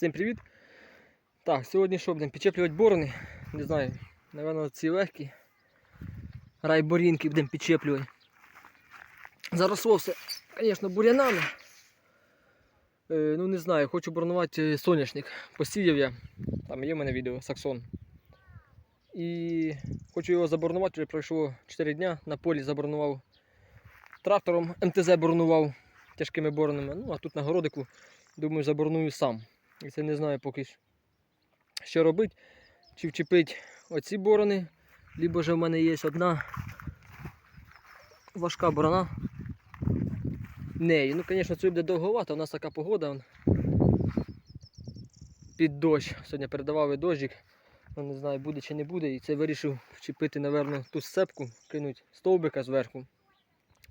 Всім привіт! Так, сьогодні що будемо підчеплювати борони. Не знаю, напевно, ці легкі. Райборінки будемо підчеплювати. Заросло все, звісно, бурянами. Е, ну не знаю, хочу боронувати соняшник. Посіяв я. Там є в мене відео Саксон. І хочу його заборонувати, вже пройшло 4 дня. На полі заборонував трактором, МТЗ боронував тяжкими боронами. Ну, а тут на городику, думаю, забороную сам. І це не знаю поки що, робити. Чи вчепити оці борони, либо же в мене є одна важка борона. Неї. Ну, звісно, це буде довговато, у нас така погода. Під дощ. Сьогодні передавав і дощик. Ну, не знаю, буде чи не буде. І це вирішив вчепити, напевно, ту сцепку, кинути стовбика зверху.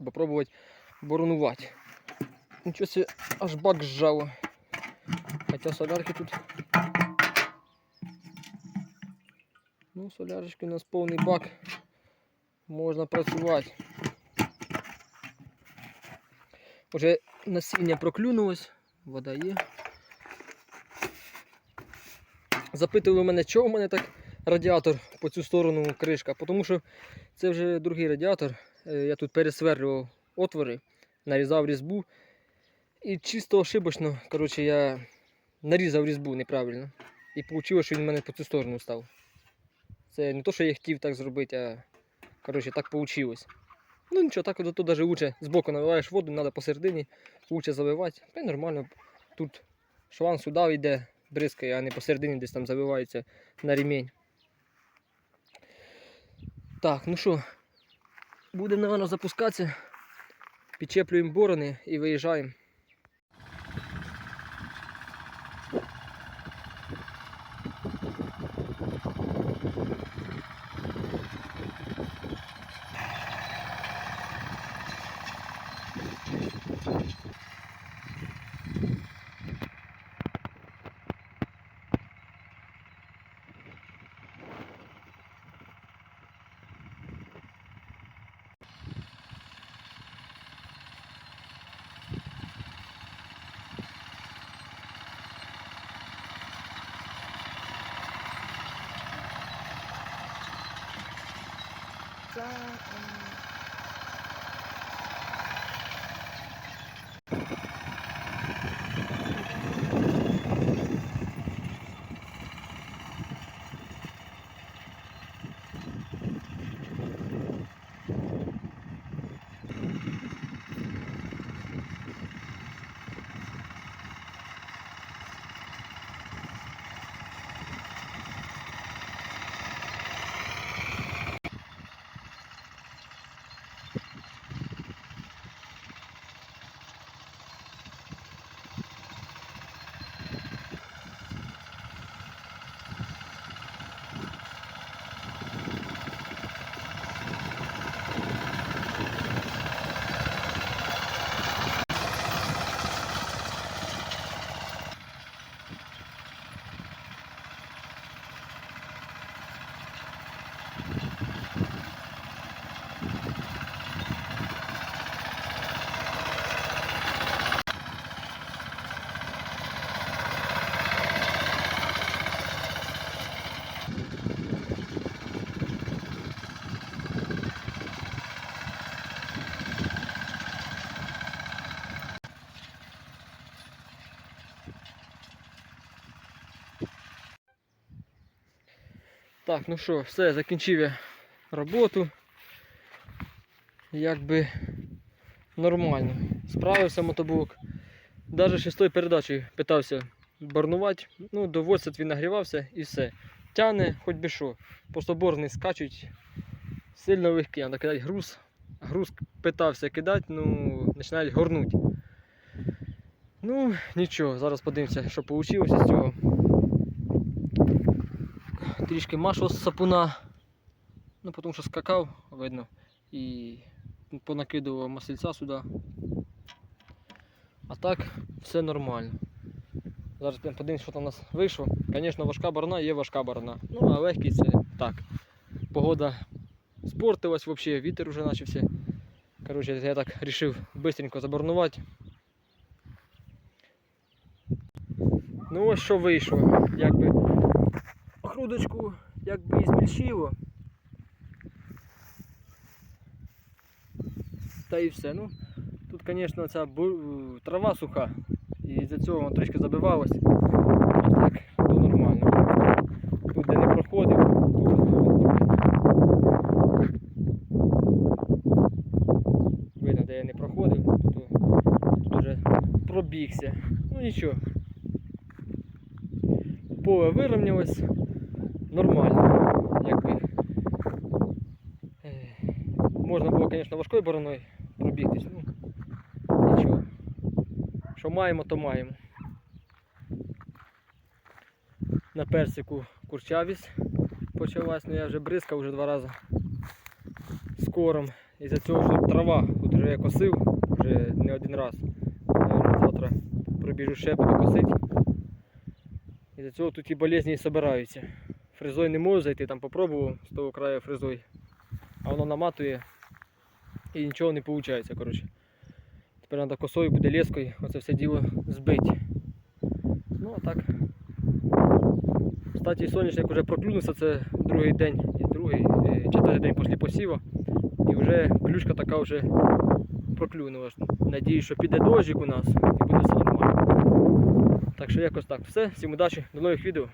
Попробувати боронувати. Нічого себе аж бак зжало. Хоча солярки тут. Ну, солярочки у нас повний бак. Можна працювати. Уже насіння проклюнулось, вода є. Запитували мене, чого в мене так радіатор по цю сторону кришка, тому що це вже другий радіатор. Е, Я тут пересверлював отвори, нарізав різьбу. І чисто ошибочно, коротше, я нарізав різьбу неправильно. І вийшло, що він в мене по цю сторону став. Це не то, що я хотів так зробити, а коротше, так вийшло. Ну нічого, так от навіть лучше збоку наливаєш воду, треба посередині, лучше заливати. Та й нормально. Тут шланг сюди йде, бризкає, а не посередині десь там заливається на ремінь. Так, ну що, будемо, напевно, запускатися. Підчеплюємо борони і виїжджаємо. lang. Так, ну що, все, закінчив я роботу. Якби нормально. Справився мотоблок. Навіть шестою передачею питався борнувати. Ну, до 80 він нагрівався і все. Тяне хоч би що. Просто борни скачуть. Сильно легкий, треба кидати груз. Груз питався кидати, ну, починають горнути. Ну, нічого, зараз подивимося, що вийшло з цього трішки машу з сапуна. Ну, тому що скакав, видно, і понакидував масельця сюди. А так, все нормально. Зараз підемо подивимось, що там у нас вийшло. Звісно, важка борона є важка борона. Ну, а легкий це так. Погода спортилась взагалі, вітер вже почався. Коротше, я так вирішив швидко заборнувати. Ну ось що вийшло. Якби грудочку якби і змільшило. Та і все. Ну, тут, звісно, ця трава суха. І з-за цього воно трішки забивалось. А так, то нормально. Тут де не проходив, видно, де я не проходив, то тут вже пробігся. Ну нічого. Поле вирівнялось нормально. Якби. Е, Можна було, звісно, важкою бороною пробігтись. Ну, нічого. Що маємо, то маємо. На персику курчавість почалась, ну я вже бризкав вже два рази з кором. І за цього що трава, тут вже я косив вже не один раз. Наверно, завтра пробіжу ще буду косити. І за цього тут і болезні і собираються. Фрезою не можу зайти, там попробував з того краю фрезой. А воно наматує і нічого не виходить. Коротше. Тепер треба косою буде лескою оце все діло збити. Ну а так. Кстати, соняшник вже проклюнувся, це другий день, і другий, е, четвертий день після посіву. І вже клюшка така вже проклюнула. Надіюсь, що піде дощик у нас і буде все нормально. Так що якось так. Все, всім удачі, до нових відео.